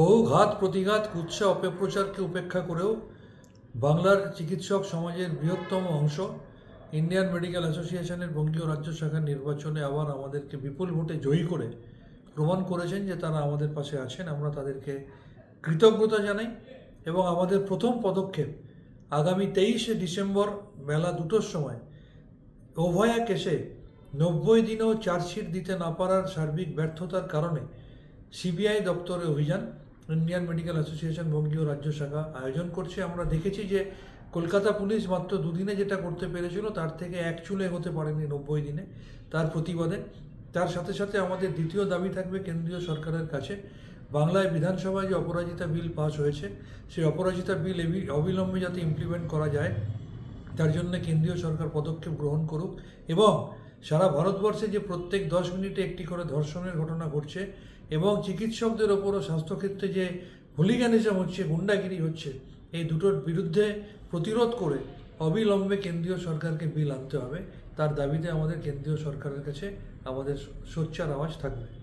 বহু ঘাত প্রতিঘাত কুৎসা অপপ্রচারকে উপেক্ষা করেও বাংলার চিকিৎসক সমাজের বৃহত্তম অংশ, ইন্ডিয়ান মেডিকেল অ্যাসোসিয়েশনের বঙ্গীয় রাজ্য শাখার নির্বাচনে আবার আমাদেরকে বিপুল ভোটে জয়ী করে প্রমাণ করেছেন যে তারা আমাদের পাশে আছেন। আমরা তাদেরকে কৃতজ্ঞতা জানাই এবং আমাদের প্রথম পদক্ষেপ আগামী তেইশে ডিসেম্বর বেলা দুটোর সময় ওভয়া কেসে নব্বই দিনেও চার্জশিট দিতে না পারার সার্বিক ব্যর্থতার কারণে সিবিআই দপ্তরে অভিযান ইন্ডিয়ান মেডিকেল অ্যাসোসিয়েশন বঙ্গীয় রাজ্য শাখা আয়োজন করছে। আমরা দেখেছি যে কলকাতা পুলিশ মাত্র দুদিনে যেটা করতে পেরেছিল, তার থেকে এক চুলে হতে পারেনি নব্বই দিনে তার প্রতিবাদে। তার সাথে সাথে আমাদের দ্বিতীয় দাবি থাকবে কেন্দ্রীয় সরকারের কাছে। বাংলায় বিধানসভায় যে অপরাজিতা বিল পাস হয়েছে, সেই অপরাজিতা বিল অবিলম্বে যাতে ইমপ্লিমেন্ট করা যায়, তার জন্য কেন্দ্রীয় সরকার পদক্ষেপ গ্রহণ করুক এবং সারা ভারতবর্ষে যে প্রত্যেক দশ মিনিটে একটি করে ধর্ষণের ঘটনা ঘটছে এবং চিকিৎসকদের ওপরও স্বাস্থ্যক্ষেত্রে যে হুলিগানিজম হচ্ছে, গুন্ডাগিরি হচ্ছে, এই দুটোর বিরুদ্ধে প্রতিরোধ করে অবিলম্বে কেন্দ্রীয় সরকারকে বিল আনতে হবে। তার দাবিতে আমাদের কেন্দ্রীয় সরকারের কাছে আমাদের সোচ্চার আওয়াজ থাকবে।